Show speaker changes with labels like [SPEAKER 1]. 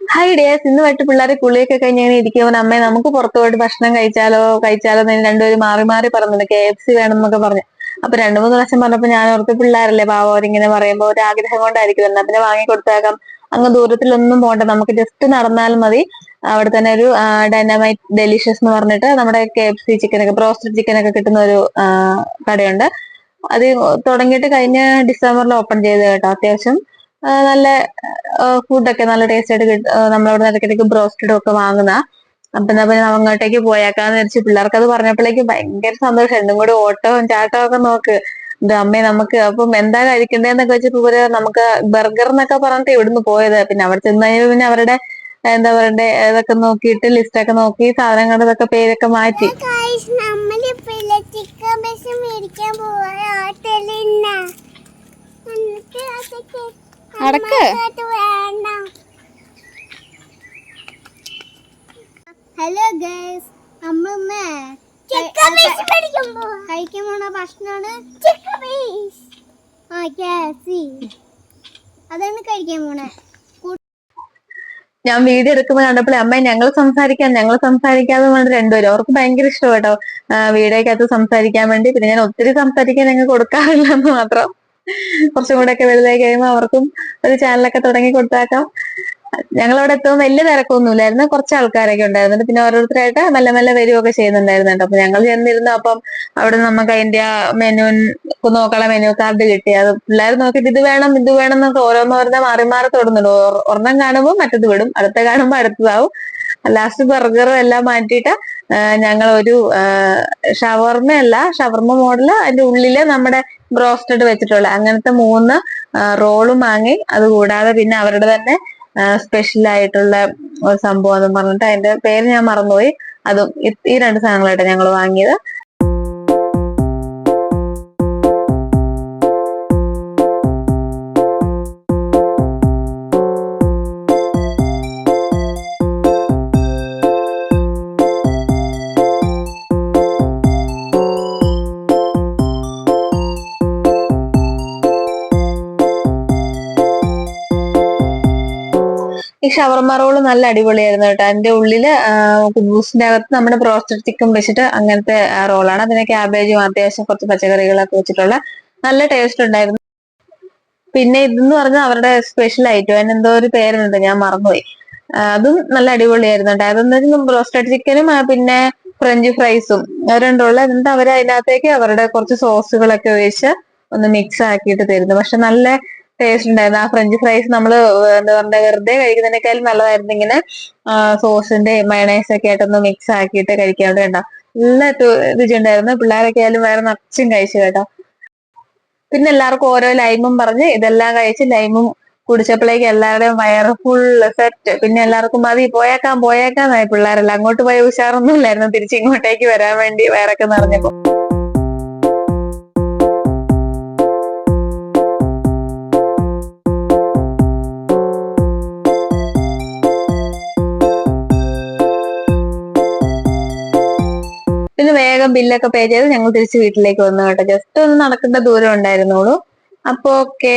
[SPEAKER 1] Hi days ഇന്ന് വൈകിട്ട് പിള്ളേരെ കുളിയൊക്കെ കഴിഞ്ഞ് ഇങ്ങനെ ഇരിക്കുമ്പോൾ അമ്മേ നമുക്ക് പുറത്തു പോയിട്ട് ഭക്ഷണം കഴിച്ചാലോ? കഴിച്ചാലോ എന്ന് രണ്ടുപേരും മാറി മാറി പറഞ്ഞിട്ട് കെ എഫ് സി വേണം എന്നൊക്കെ പറഞ്ഞു. അപ്പൊ രണ്ടു മൂന്ന് പ്രാവശ്യം പറഞ്ഞപ്പോ ഞാൻ ഓർത്ത് പിള്ളേരല്ലേ പാവം അവരിങ്ങനെ പറയുമ്പോ ഒരു ആഗ്രഹം കൊണ്ടായിരിക്കും. എന്നാ പിന്നെ വാങ്ങി കൊടുത്തേക്കാം. അങ്ങ് ദൂരത്തിലൊന്നും പോകണ്ട നമുക്ക് ജസ്റ്റ് നടന്നാൽ മതി. അവിടെ തന്നെ ഒരു ഡൈനാമൈറ്റ് ഡെലിഷ്യസ് എന്ന് പറഞ്ഞിട്ട് നമ്മുടെ കെ എഫ് സി ചിക്കനൊക്കെ ബ്രോസ്റ്റഡ് ചിക്കനൊക്കെ കിട്ടുന്ന ഒരു കടയുണ്ട്. അത് തുടങ്ങിയിട്ട് കഴിഞ്ഞ ഡിസംബറിൽ ഓപ്പൺ ചെയ്ത് കേട്ടോ അത്യാവശ്യം. നല്ല ഫുഡൊക്കെ നല്ല ടേസ്റ്റ് ആയിട്ട് കിട്ടും നമ്മളവിടെ ഇടയ്ക്കിടയ്ക്ക് ബ്രോസ്റ്റഡും ഒക്കെ വാങ്ങുന്ന. അപ്പൊ എന്നാ പിന്നെ അങ്ങോട്ടേക്ക് പോയേക്കാന്ന് വിചാരിച്ചു പിള്ളേർക്ക് അത് പറഞ്ഞപ്പോഴേക്ക് ഭയങ്കര സന്തോഷം. എന്നും കൂടി ഓട്ടവും ചാട്ടവും ഒക്കെ നോക്ക്. ഇത് അമ്മേ നമുക്ക് അപ്പം എന്താ കഴിക്കണ്ടേന്നൊക്കെ വെച്ചപ്പോ ഇവർ നമുക്ക് ബർഗർ എന്നൊക്കെ പറഞ്ഞിട്ട് ഇവിടുന്ന് പോയത്. പിന്നെ അവിടെ ചെന്ന് കഴിഞ്ഞാൽ പിന്നെ അവരുടെ എന്താ പറയണ്ടേ ഇതൊക്കെ നോക്കിയിട്ട് ലിസ്റ്റ് ഒക്കെ നോക്കി സാധനങ്ങളുടെ ഇതൊക്കെ പേരൊക്കെ മാറ്റി.
[SPEAKER 2] മേടിക്കാൻ പോവാ.
[SPEAKER 1] അടക്ക്.
[SPEAKER 2] ഹലോ ഗൈസ് നമ്മളിന്ന് കഴിക്കാൻ പോണ ഭക്ഷണമാണ് ആ കേസി അതാണ് കഴിക്കാൻ പോണേ.
[SPEAKER 1] ഞാൻ വീഡിയോ എടുക്കുമ്പോൾ കണ്ടപ്പോഴേ അമ്മ ഞങ്ങൾ സംസാരിക്കാൻ ഞങ്ങൾ സംസാരിക്കാതെ വേണ്ട രണ്ടുപേരും. അവർക്ക് ഭയങ്കര ഇഷ്ടം കേട്ടോ വീഡിയോക്കകത്ത് സംസാരിക്കാൻ വേണ്ടി. പിന്നെ ഞാൻ ഒത്തിരി സംസാരിക്കാൻ ഞങ്ങൾ കൊടുക്കാറില്ല എന്ന് മാത്രം. കുറച്ചും കൂടെ ഒക്കെ വലുതായി കഴിയുമ്പോൾ അവർക്കും ഒരു ചാനലൊക്കെ തുടങ്ങി കൊടുത്താക്കാം. ഞങ്ങൾ അവിടെ എത്തുമ്പോൾ വലിയ തിരക്കൊന്നും ഇല്ലായിരുന്നു. കുറച്ച് ആൾക്കാരൊക്കെ ഉണ്ടായിരുന്നു പിന്നെ ഓരോരുത്തരായിട്ട് മെല്ലെ മെല്ലെ വരികയൊക്കെ ചെയ്യുന്നുണ്ടായിരുന്നു കേട്ടോ അപ്പൊ ഞങ്ങൾ ചെന്നിരുന്നു. അപ്പം അവിടെ നമുക്ക് അതിന്റെ ആ മെനു നോക്കാനുള്ള മെനു കാർഡ് കിട്ടി. അത് പിള്ളേർ നോക്കിയിട്ട് ഇത് വേണം ഇത് വേണം എന്നൊക്കെ ഓരോന്നോരോന്ന് മാറി മാറി തൊടുന്നുണ്ട്. ഒര- ഒരെണ്ണം കാണുമ്പോൾ മറ്റത് വിടും. അടുത്ത കാണുമ്പോൾ അടുത്തതാവും. ലാസ്റ്റ് ബർഗറും എല്ലാം മാറ്റിയിട്ട് ഞങ്ങൾ ഒരു ഷവർമ അല്ല ഷവർമ മോഡൽ അതിന്റെ ഉള്ളിൽ നമ്മുടെ ബ്രോസ്റ്റഡ് വെച്ചിട്ടുള്ള അങ്ങനത്തെ മൂന്ന് റോളും വാങ്ങി. അത് കൂടാതെ പിന്നെ അവരുടെ തന്നെ സ്പെഷ്യൽ ആയിട്ടുള്ള സംഭവം എന്ന് പറഞ്ഞിട്ട് അതിന്റെ പേര് ഞാൻ മറന്നുപോയി. അതും ഈ രണ്ട് സാധനങ്ങളായിട്ട് ഞങ്ങൾ വാങ്ങിയത്. ഈ ഷവർമ റോൾ നല്ല അടിപൊളിയായിരുന്നു കേട്ടോ. അതിന്റെ ഉള്ളിൽ കുബൂസിന്റെ അകത്ത് നമ്മുടെ പ്രോസ്റ്റഡ് ചിക്കൻ വെച്ചിട്ട് അങ്ങനത്തെ റോളാണ്. അതിന് ക്യാബേജും അത്യാവശ്യം കുറച്ച് പച്ചക്കറികളൊക്കെ വെച്ചിട്ടുള്ള നല്ല ടേസ്റ്റ് ഉണ്ടായിരുന്നു. പിന്നെ ഇതെന്ന് പറഞ്ഞാൽ അവരുടെ സ്പെഷ്യൽ ഐറ്റം അതിനെന്തോ ഒരു പേരുണ്ട് ഞാൻ മറന്നുപോയി. അതും നല്ല അടിപൊളിയായിരുന്നു കേട്ടോ. അതെന്ന് ബ്രോസ്റ്റഡ് ചിക്കനും പിന്നെ ഫ്രഞ്ച് ഫ്രൈസും. രണ്ടുള്ള എന്നിട്ട് അവർ അതിനകത്തേക്ക് അവരുടെ കുറച്ച് സോസുകളൊക്കെ ഒഴിച്ച് ഒന്ന് മിക്സ് ആക്കിയിട്ട് തരുന്നു. പക്ഷെ നല്ല ടേസ്റ്റ് ഉണ്ടായിരുന്നു. ആ ഫ്രഞ്ച് ഫ്രൈസ് നമ്മൾ എന്താ പറയുക വെറുതെ കഴിക്കുന്നതിനേക്കാളും നല്ലതായിരുന്നു ഇങ്ങനെ സോസിന്റെ മയണൈസ് ഒക്കെ ആയിട്ടൊന്ന് മിക്സ് ആക്കിയിട്ട് കഴിക്കാൻ കേട്ടോ. നല്ല രുചിയുണ്ടായിരുന്നു. പിള്ളേരൊക്കെ ആയാലും വേറെ നിറച്ചും കഴിച്ചു കേട്ടോ. പിന്നെ എല്ലാവർക്കും ഓരോ ലൈമും പറഞ്ഞ് ഇതെല്ലാം കഴിച്ച് ലൈമും കുടിച്ചപ്പോഴേക്ക് എല്ലാവരുടെയും വയറ് ഫുൾ സെറ്റ് പിന്നെ എല്ലാവർക്കും മതി പോയേക്കാം പോയേക്കാന്നായി പിള്ളേരെല്ലാം. അങ്ങോട്ട് പോയ ഉഷാറൊന്നും ഇല്ലായിരുന്നു. തിരിച്ചിങ്ങോട്ടേക്ക് വരാൻ വേണ്ടി വയറൊക്കെ നിറഞ്ഞപ്പോ. വേഗം ബില്ലൊക്കെ പേ ചെയ്ത് ഞങ്ങൾ തിരിച്ച് വീട്ടിലേക്ക് വന്നു കേട്ടോ. ജസ്റ്റ് ഒന്ന് നടക്കേണ്ട ദൂരം ഉണ്ടായിരുന്നുള്ളൂ. അപ്പൊ ഓക്കേ